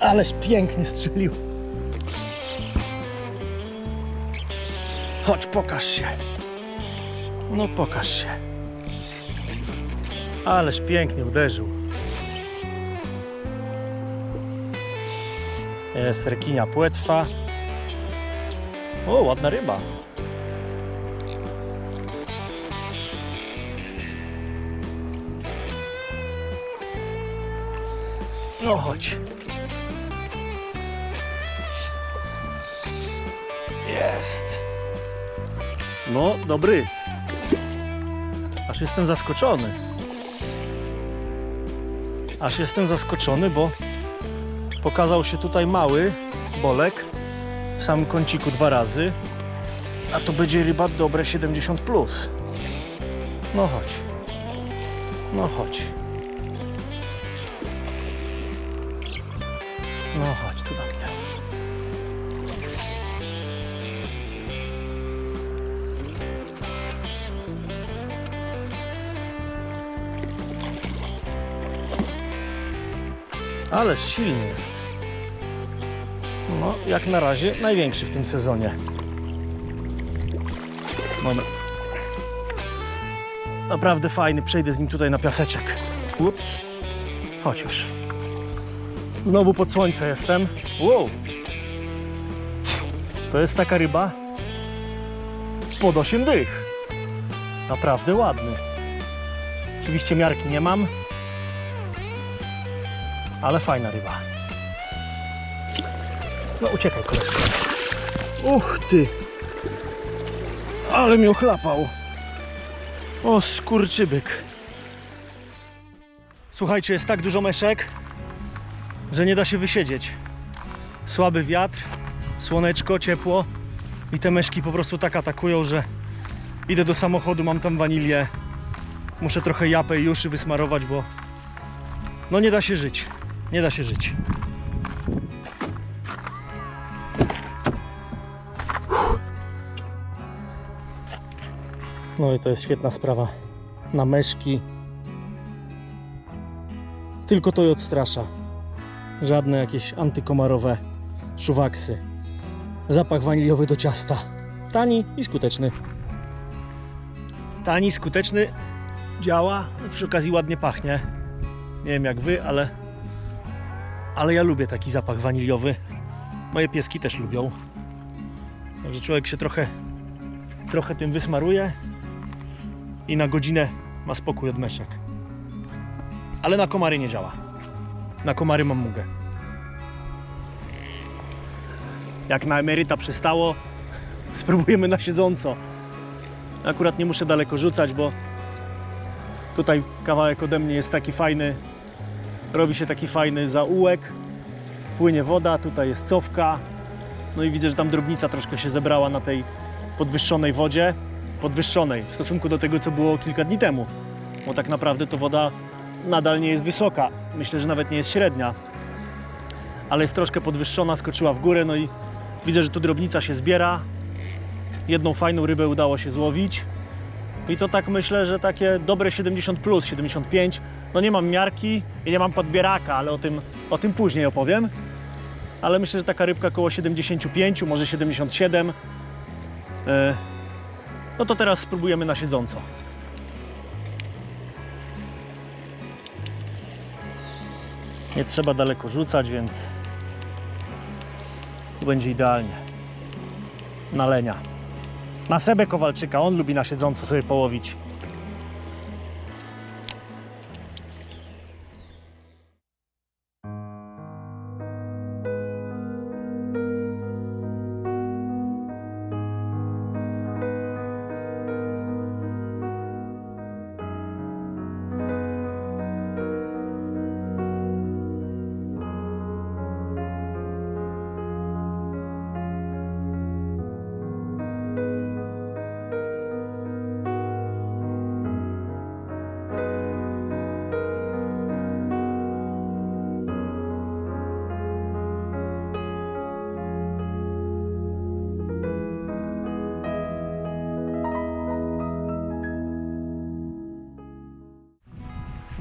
Aleś pięknie strzelił. Chodź, pokaż się. No pokaż się. Ależ pięknie uderzył. Jest rekinia płetwa. O, ładna ryba. No chodź. Jest. No, dobry. Aż jestem zaskoczony. Aż jestem zaskoczony, bo pokazał się tutaj mały bolek w samym kąciku dwa razy. A to będzie ryba dobre 70 plus. No chodź. No chodź. Ależ silny jest. No, jak na razie największy w tym sezonie. Dobra. Naprawdę fajny, przejdę z nim tutaj na piaseczek. Ups. Chodź już. Znowu pod słońce jestem. Wow. To jest taka ryba pod 8 dych. Naprawdę ładny. Oczywiście miarki nie mam, ale fajna ryba. No uciekaj koleżko. Uch ty. Ale mnie ochlapał. O skurczybyk. Słuchajcie, jest tak dużo meszek, że nie da się wysiedzieć. Słaby wiatr, słoneczko, ciepło i te meszki po prostu tak atakują, że idę do samochodu, mam tam wanilię. Muszę trochę japę i uszy wysmarować, bo no nie da się żyć. Nie da się żyć. No i to jest świetna sprawa. Na meszki. Tylko to je odstrasza. Żadne jakieś antykomarowe szuwaksy. Zapach waniliowy do ciasta. Tani i skuteczny. Tani, skuteczny, działa, przy okazji ładnie pachnie. Nie wiem jak wy, ale ale ja lubię taki zapach waniliowy. Moje pieski też lubią. Także człowiek się trochę trochę tym wysmaruje i na godzinę ma spokój od meszek. Ale na komary nie działa. Na komary mam mugę. Jak na emeryta przystało, spróbujemy na siedząco. Akurat nie muszę daleko rzucać, bo tutaj kawałek ode mnie jest taki fajny. Robi się taki fajny zaułek. Płynie woda, tutaj jest cofka. No i widzę, że tam drobnica troszkę się zebrała na tej podwyższonej wodzie. Podwyższonej w stosunku do tego, co było kilka dni temu. Bo tak naprawdę to woda nadal nie jest wysoka. Myślę, że nawet nie jest średnia. Ale jest troszkę podwyższona, skoczyła w górę. No i widzę, że tu drobnica się zbiera. Jedną fajną rybę udało się złowić. I to tak myślę, że takie dobre 70 plus, 75. No nie mam miarki i nie mam podbieraka, ale o tym, o tym później opowiem. Ale myślę, że taka rybka około 75, może 77. E, No to teraz spróbujemy na siedząco. Nie trzeba daleko rzucać, więc będzie idealnie. Na lenia. Na Sebę Kowalczyka, on lubi na siedząco sobie połowić.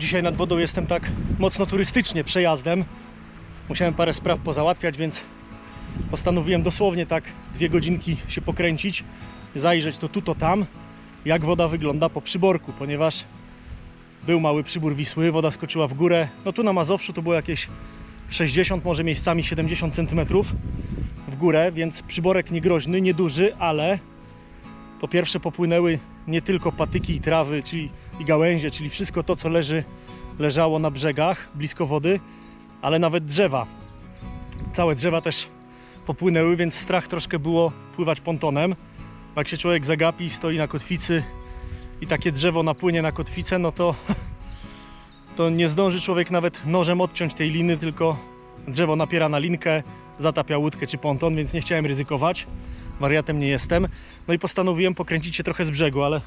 Dzisiaj nad wodą jestem tak mocno turystycznie, przejazdem. musiałem parę spraw pozałatwiać, więc postanowiłem dosłownie tak dwie godzinki się pokręcić, zajrzeć to tu, to tam, jak woda wygląda po przyborku, ponieważ był mały przybór Wisły, woda skoczyła w górę. No tu na Mazowszu to było jakieś 60, może miejscami 70 cm w górę, więc przyborek niegroźny, nieduży, ale po pierwsze popłynęły nie tylko patyki i trawy, czyli i gałęzie, czyli wszystko to, co leży, leżało na brzegach blisko wody, ale nawet drzewa. Całe drzewa też popłynęły, więc strach troszkę było pływać pontonem. Jak się człowiek zagapi stoi na kotwicy i takie drzewo napłynie na kotwicę, no to, to nie zdąży człowiek nawet nożem odciąć tej liny, tylko drzewo napiera na linkę, zatapia łódkę czy ponton, więc nie chciałem ryzykować. Wariatem nie jestem. No i postanowiłem pokręcić się trochę z brzegu, ale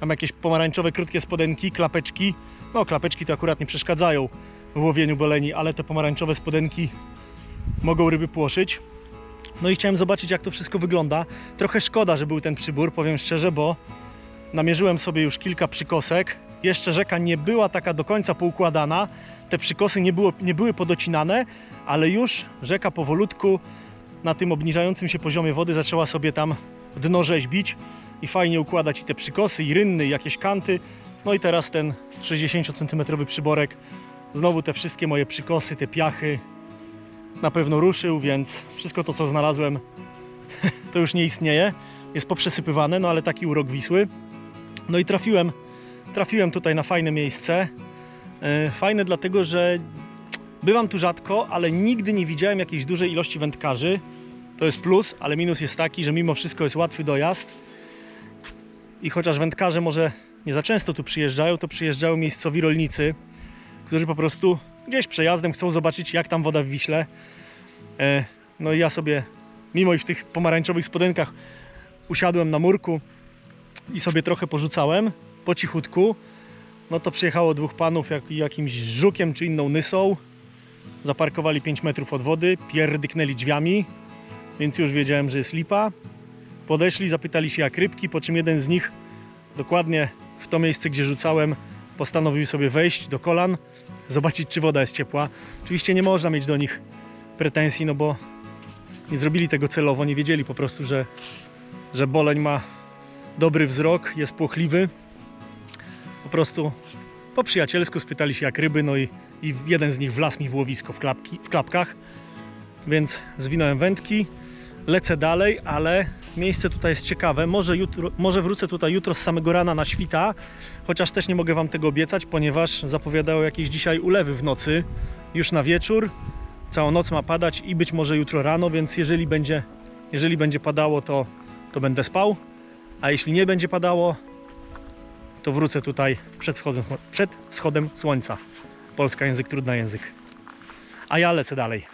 mam jakieś pomarańczowe, krótkie spodenki, klapeczki. No, klapeczki to akurat nie przeszkadzają w łowieniu boleni, ale te pomarańczowe spodenki mogą ryby płoszyć. No i chciałem zobaczyć, jak to wszystko wygląda. Trochę szkoda, że był ten przybór, powiem szczerze, bo namierzyłem sobie już kilka przykosek. Jeszcze rzeka nie była taka do końca poukładana. Te przykosy nie, było, nie były podocinane, ale już rzeka powolutku na tym obniżającym się poziomie wody zaczęła sobie tam dno rzeźbić i fajnie układać i te przykosy, i rynny, i jakieś kanty. No i teraz ten 60 cm przyborek, znowu te wszystkie moje przykosy, te piachy na pewno ruszył, więc wszystko to co znalazłem to już nie istnieje. Jest poprzesypywane, no ale taki urok Wisły. No i trafiłem, trafiłem tutaj na fajne miejsce. E, Fajne dlatego, że bywam tu rzadko, ale nigdy nie widziałem jakiejś dużej ilości wędkarzy. To jest plus, ale minus jest taki, że mimo wszystko jest łatwy dojazd. I chociaż wędkarze może nie za często tu przyjeżdżają, to przyjeżdżają miejscowi rolnicy, którzy po prostu gdzieś przejazdem chcą zobaczyć, jak tam woda w Wiśle. E, No i ja sobie, mimo i w tych pomarańczowych spodenkach, usiadłem na murku i sobie trochę porzucałem po cichutku. No to przyjechało dwóch panów jak, jakimś żukiem czy inną nysą. Zaparkowali 5 metrów od wody, pierdyknęli drzwiami, więc już wiedziałem, że jest lipa. Podeszli, zapytali się jak rybki, po czym jeden z nich dokładnie w to miejsce, gdzie rzucałem, postanowił sobie wejść do kolan, zobaczyć czy woda jest ciepła. Oczywiście nie można mieć do nich pretensji, no bo nie zrobili tego celowo, nie wiedzieli po prostu, że, że boleń ma dobry wzrok, jest płochliwy. Po prostu po przyjacielsku spytali się jak ryby, no i, i jeden z nich wlazł mi w łowisko w, klapki, w klapkach, więc zwinąłem wędki, lecę dalej, ale miejsce tutaj jest ciekawe. Może, jutro, może wrócę tutaj jutro z samego rana na świta, chociaż też nie mogę Wam tego obiecać, ponieważ zapowiadało jakieś dzisiaj ulewy w nocy, już na wieczór. Całą noc ma padać i być może jutro rano, więc jeżeli będzie, jeżeli będzie padało, to, to będę spał, a jeśli nie będzie padało, to wrócę tutaj przed przed wschodem słońca. Polska język, trudny język. A ja lecę dalej.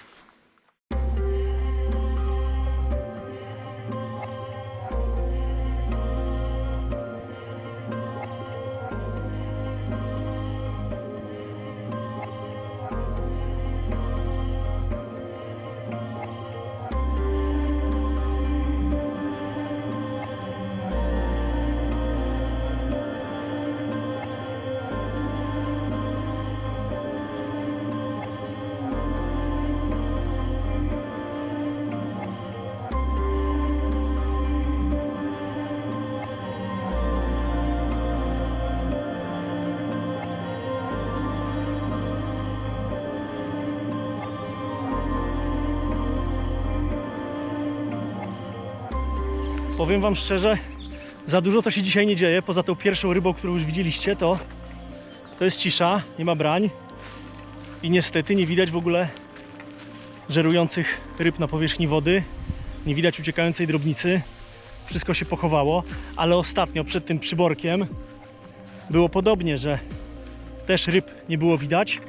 Powiem Wam szczerze, za dużo to się dzisiaj nie dzieje. Poza tą pierwszą rybą, którą już widzieliście, to, to jest cisza, nie ma brań. I niestety nie widać w ogóle żerujących ryb na powierzchni wody. Nie widać uciekającej drobnicy. Wszystko się pochowało, ale ostatnio przed tym przyborkiem było podobnie, że też ryb nie było widać,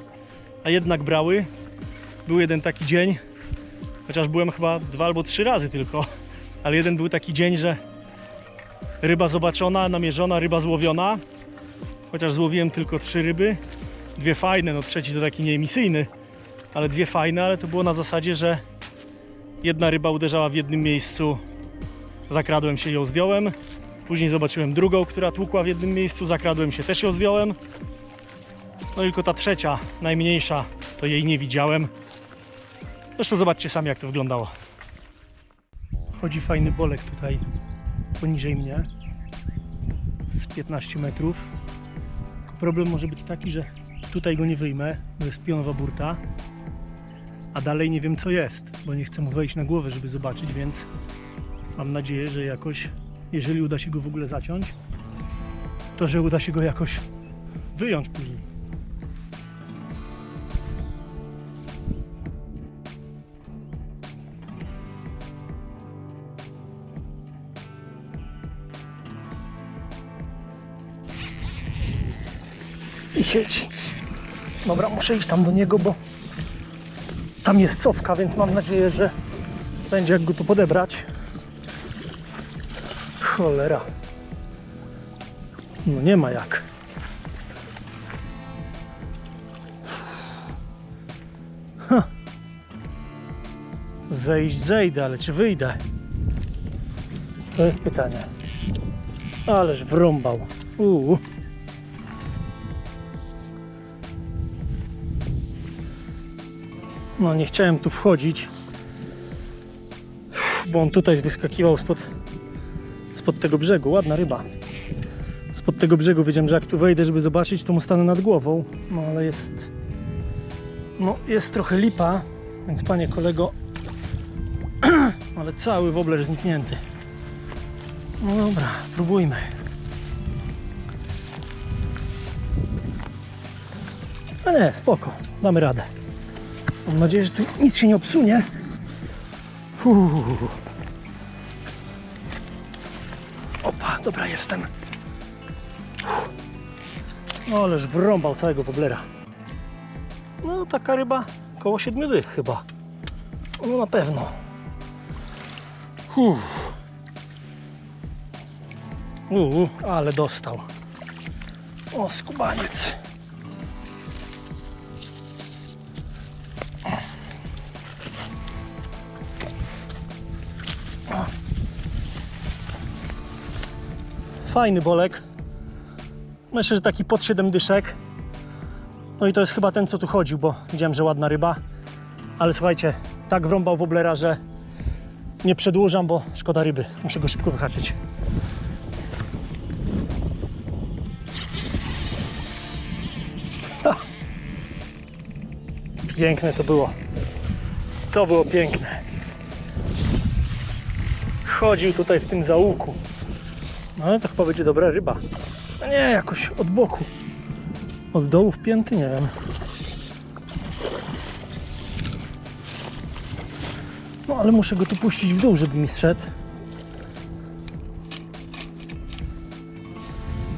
a jednak brały. Był jeden taki dzień, chociaż byłem chyba dwa albo trzy razy tylko, ale jeden był taki dzień, że ryba zobaczona, namierzona, ryba złowiona. Chociaż złowiłem tylko trzy ryby, dwie fajne, no trzeci to taki nieemisyjny, ale dwie fajne, ale to było na zasadzie, że jedna ryba uderzała w jednym miejscu, zakradłem się i ją zdjąłem. Później zobaczyłem drugą, która tłukła w jednym miejscu, zakradłem się, też ją zdjąłem. No tylko ta trzecia, najmniejsza, to jej nie widziałem. Zresztą zobaczcie sami, jak to wyglądało. Chodzi fajny bolek tutaj poniżej mnie z 15 metrów. Problem może być taki, że tutaj go nie wyjmę, bo jest pionowa burta, a dalej nie wiem co jest, bo nie chcę mu wejść na głowę, żeby zobaczyć, więc mam nadzieję, że jakoś, jeżeli uda się go w ogóle zaciąć, to że uda się go jakoś wyjąć później. I siedzi. Dobra, muszę iść tam do niego, bo tam jest cofka, więc mam nadzieję, że będzie jak go tu podebrać. Cholera. No nie ma jak. Zejść zejdę, ale czy wyjdę? To jest pytanie. Ależ wrąbał. Uuu. No nie chciałem tu wchodzić, bo on tutaj wyskakiwał spod, spod tego brzegu. Ładna ryba. Spod tego brzegu wiedziałem, że jak tu wejdę, żeby zobaczyć, to mu stanę nad głową. No ale jest... No jest trochę lipa, więc panie kolego... ale cały wobler zniknięty. No dobra, próbujmy. A nie, spoko, damy radę. Mam nadzieję, że tu nic się nie obsunie. Uuu. Opa, dobra jestem. No, ależ wrąbał całego woblera. No taka ryba koło siedmiu dych chyba. No na pewno. Uff. Uuu, ale dostał. O, skubaniec. Fajny bolek. Myślę, że taki pod 7 dyszek. No i to jest chyba ten, co tu chodził, bo widziałem, że ładna ryba. Ale słuchajcie, tak wrąbał woblera, że nie przedłużam, bo szkoda ryby. Muszę go szybko wyhaczyć. Ha. Piękne to było. To było piękne. Chodził tutaj w tym zaułku. No ale to chyba będzie dobra ryba. Nie, jakoś od boku. Od dołu wpięty, nie wiem. No ale muszę go tu puścić w dół, żeby mi zszedł.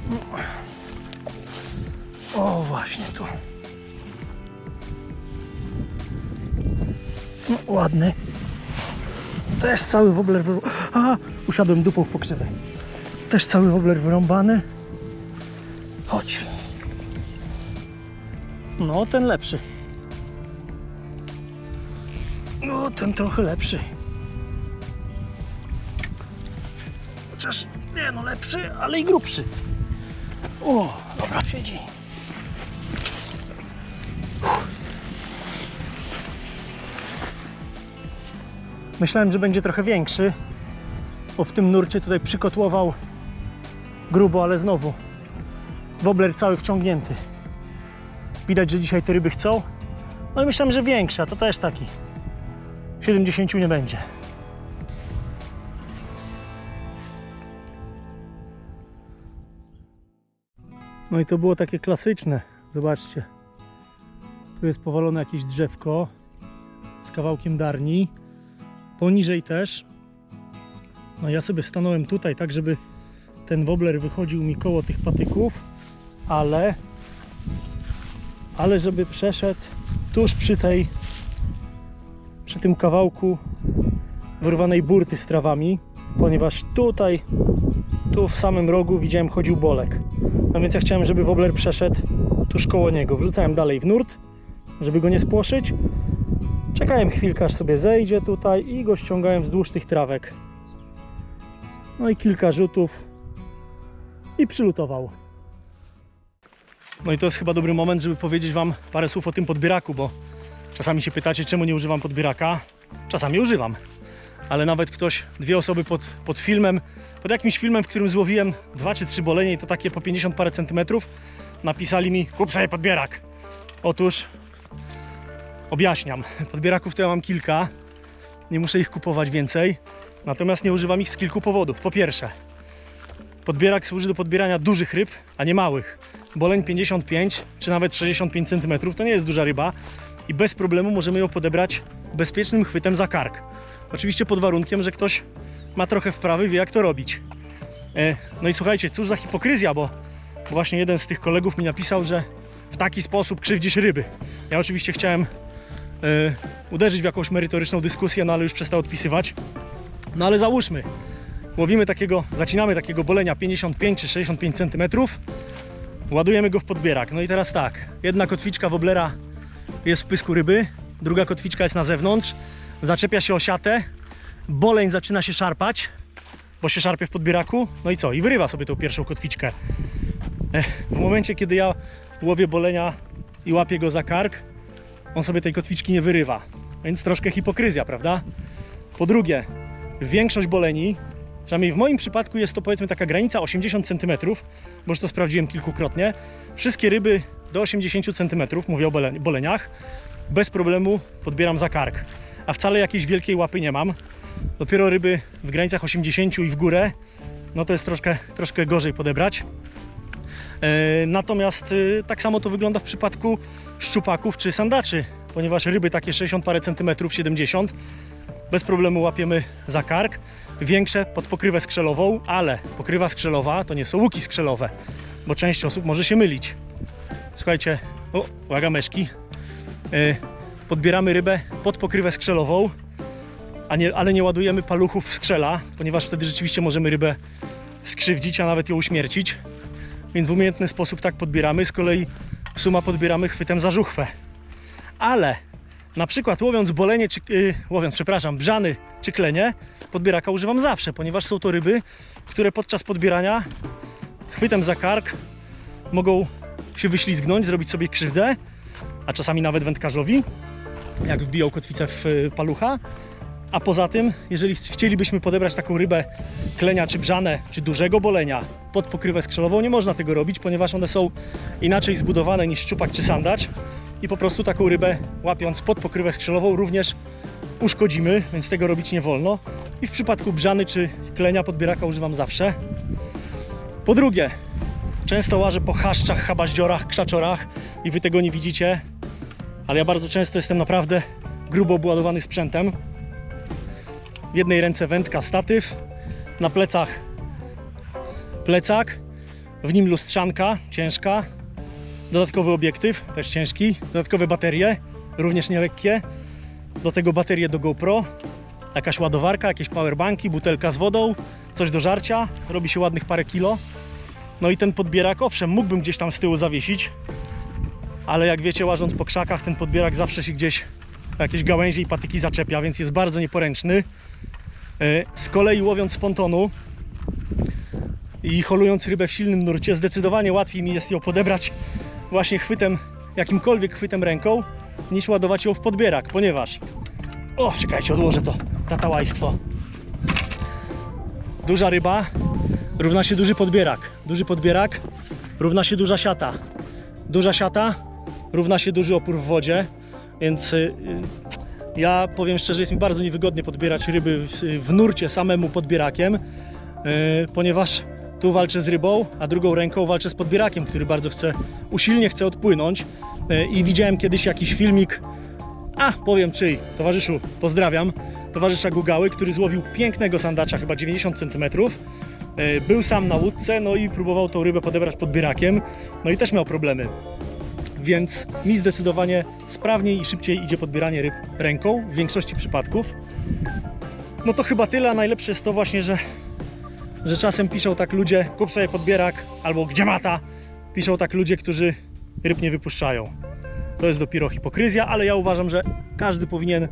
No. O, właśnie tu. No, ładny. Też cały wobler wyrwał. A, usiadłem dupą w pokrzywę. Też cały wobler wyrąbany. Chodź. No, ten lepszy. No, ten trochę lepszy. Chociaż, nie no, lepszy, ale i grubszy. O, dobra, siedzi. Myślałem, że będzie trochę większy, bo w tym nurcie tutaj przykotłował grubo, ale znowu wobler cały wciągnięty. Widać, że dzisiaj te ryby chcą. No i myślałem, że większy, a to też taki. 70 nie będzie. No i to było takie klasyczne. Zobaczcie. Tu jest powalone jakieś drzewko z kawałkiem darni. Poniżej też. No ja sobie stanąłem tutaj, tak żeby ten wobler wychodził mi koło tych patyków, ale ale żeby przeszedł tuż przy tej przy tym kawałku wyrwanej burty z trawami, ponieważ tutaj tu w samym rogu widziałem chodził bolek. No więc ja chciałem, żeby wobler przeszedł tuż koło niego. Wrzucałem dalej w nurt, żeby go nie spłoszyć. Czekałem chwilkę, aż sobie zejdzie tutaj i go ściągałem wzdłuż tych trawek. No i kilka rzutów i przylutował. No i to jest chyba dobry moment, żeby powiedzieć Wam parę słów o tym podbieraku, bo Czasami się pytacie, czemu nie używam podbieraka. Czasami używam. Ale nawet ktoś, dwie osoby pod, pod filmem, pod jakimś filmem, w którym złowiłem dwa czy trzy bolenie i to takie po 50 parę centymetrów, napisali mi, kup sobie podbierak. Otóż objaśniam. Podbieraków to ja mam kilka. Nie muszę ich kupować więcej. Natomiast nie używam ich z kilku powodów. Po pierwsze, podbierak służy do podbierania dużych ryb, a nie małych. Boleń 55 czy nawet 65 cm to nie jest duża ryba i bez problemu możemy ją podebrać bezpiecznym chwytem za kark. Oczywiście pod warunkiem, że ktoś ma trochę wprawy, wie jak to robić. E, No i słuchajcie, cóż za hipokryzja, bo właśnie jeden z tych kolegów mi napisał, że w taki sposób krzywdzisz ryby. Ja oczywiście chciałem e, uderzyć w jakąś merytoryczną dyskusję, no ale już przestał odpisywać. No ale załóżmy, łowimy takiego, zacinamy takiego bolenia 55 czy 65 cm, ładujemy go w podbierak. No i teraz tak, jedna kotwiczka woblera jest w pysku ryby, druga kotwiczka jest na zewnątrz, zaczepia się o siatę, boleń zaczyna się szarpać, bo się szarpie w podbieraku, no i co? I wyrywa sobie tą pierwszą kotwiczkę. W momencie, kiedy ja łowię bolenia i łapię go za kark, on sobie tej kotwiczki nie wyrywa. Więc troszkę hipokryzja, prawda? Po drugie, większość boleni, przynajmniej w moim przypadku jest to powiedzmy taka granica 80 cm, bo już to sprawdziłem kilkukrotnie. Wszystkie ryby do 80 cm, mówię o bole- boleniach, bez problemu podbieram za kark. A wcale jakiejś wielkiej łapy nie mam. Dopiero ryby w granicach 80 i w górę, no to jest troszkę, troszkę gorzej podebrać. E, Natomiast y, tak samo to wygląda w przypadku szczupaków czy sandaczy, ponieważ ryby takie 60 parę centymetrów, 70 bez problemu łapiemy za kark. Większe pod pokrywę skrzelową, ale pokrywa skrzelowa to nie są łuki skrzelowe, bo część osób może się mylić. Słuchajcie, o, uwaga meszki. E, Podbieramy rybę pod pokrywę skrzelową, a nie, ale nie ładujemy paluchów w skrzela, ponieważ wtedy rzeczywiście możemy rybę skrzywdzić, a nawet ją uśmiercić. Więc w umiejętny sposób tak podbieramy. Z kolei suma podbieramy chwytem za żuchwę. Ale na przykład łowiąc bolenie, czy, yy, łowiąc, przepraszam, brzany czy klenie, podbieraka używam zawsze, ponieważ są to ryby, które podczas podbierania chwytem za kark mogą się wyślizgnąć, zrobić sobie krzywdę, a czasami nawet wędkarzowi, jak wbiją kotwicę w y, palucha. A poza tym, jeżeli ch- chcielibyśmy podebrać taką rybę klenia czy brzane, czy dużego bolenia pod pokrywę skrzelową, nie można tego robić, ponieważ one są inaczej zbudowane niż szczupak czy sandacz i po prostu taką rybę łapiąc pod pokrywę skrzelową również uszkodzimy, więc tego robić nie wolno. I w przypadku brzany czy klenia podbieraka używam zawsze. Po drugie, często łażę po chaszczach, chabaździorach, krzaczorach i wy tego nie widzicie, ale ja bardzo często jestem naprawdę grubo obładowany sprzętem. W jednej ręce wędka, statyw, na plecach plecak, w nim lustrzanka ciężka, dodatkowy obiektyw, też ciężki, dodatkowe baterie, również nielekkie, do tego baterie do GoPro, jakaś ładowarka, jakieś powerbanki, butelka z wodą, coś do żarcia, robi się ładnych parę kilo. No i ten podbierak, owszem, mógłbym gdzieś tam z tyłu zawiesić, ale jak wiecie, łażąc po krzakach, ten podbierak zawsze się gdzieś jakieś gałęzie i patyki zaczepia, więc jest bardzo nieporęczny. E, Z kolei łowiąc z pontonu i holując rybę w silnym nurcie, zdecydowanie łatwiej mi jest ją podebrać właśnie chwytem, jakimkolwiek chwytem ręką, niż ładować ją w podbierak, ponieważ... O, czekajcie, odłożę to tatałajstwo. Duża ryba równa się duży podbierak. Duży podbierak równa się duża siata. Duża siata równa się duży opór w wodzie, więc y, y, ja powiem szczerze, jest mi bardzo niewygodnie podbierać ryby w, w nurcie samemu podbierakiem, y, ponieważ tu walczę z rybą, a drugą ręką walczę z podbierakiem, który bardzo chce, usilnie chce odpłynąć. Y, I widziałem kiedyś jakiś filmik, a powiem czyj, towarzyszu, pozdrawiam, towarzysza Gugały, który złowił pięknego sandacza, chyba 90 cm. Był sam na łódce, no i próbował tą rybę podebrać podbierakiem, no i też miał problemy więc mi zdecydowanie sprawniej i szybciej idzie podbieranie ryb ręką w większości przypadków. No to chyba tyle, najlepsze jest to właśnie, że, że czasem piszą tak ludzie, kup sobie podbierak, albo gdzie mata, piszą tak ludzie, którzy ryb nie wypuszczają. To jest dopiero hipokryzja, ale ja uważam, że każdy powinien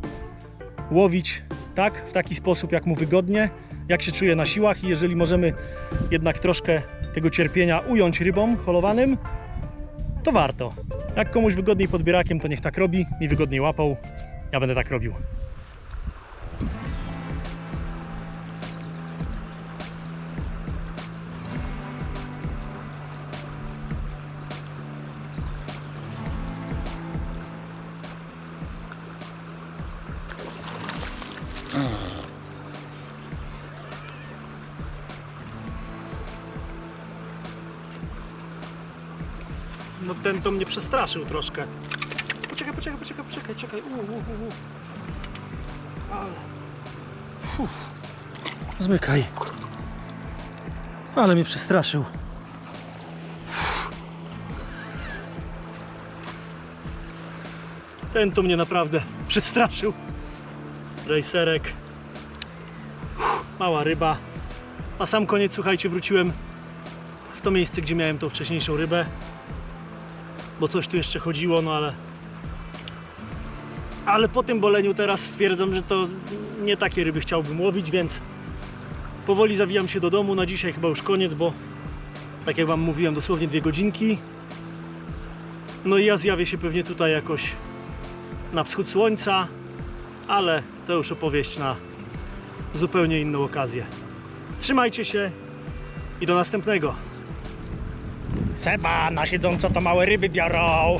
łowić tak, w taki sposób, jak mu wygodnie, jak się czuje na siłach i jeżeli możemy jednak troszkę tego cierpienia ująć rybom holowanym, to warto. Jak komuś wygodniej podbierakiem, to niech tak robi. Mi wygodniej łapał. Ja będę tak robił. No ten to mnie przestraszył troszkę. Poczekaj, poczekaj, poczekaj, poczekaj, czekaj. U, u, u. Ale. Fuh. Zmykaj. Ale mnie przestraszył. Ten to mnie naprawdę przestraszył. Rejserek. Mała ryba. A sam koniec, słuchajcie, wróciłem w to miejsce, gdzie miałem tą wcześniejszą rybę. Bo coś tu jeszcze chodziło, no ale. Ale po tym boleniu teraz stwierdzam, że to nie takie ryby chciałbym łowić, więc powoli zawijam się do domu. Na dzisiaj chyba już koniec, bo tak jak Wam mówiłem, dosłownie dwie godzinki. No i ja zjawię się pewnie tutaj jakoś na wschód słońca, ale to już opowieść na zupełnie inną okazję. Trzymajcie się i do następnego. Seba, na siedząco to małe ryby biorą.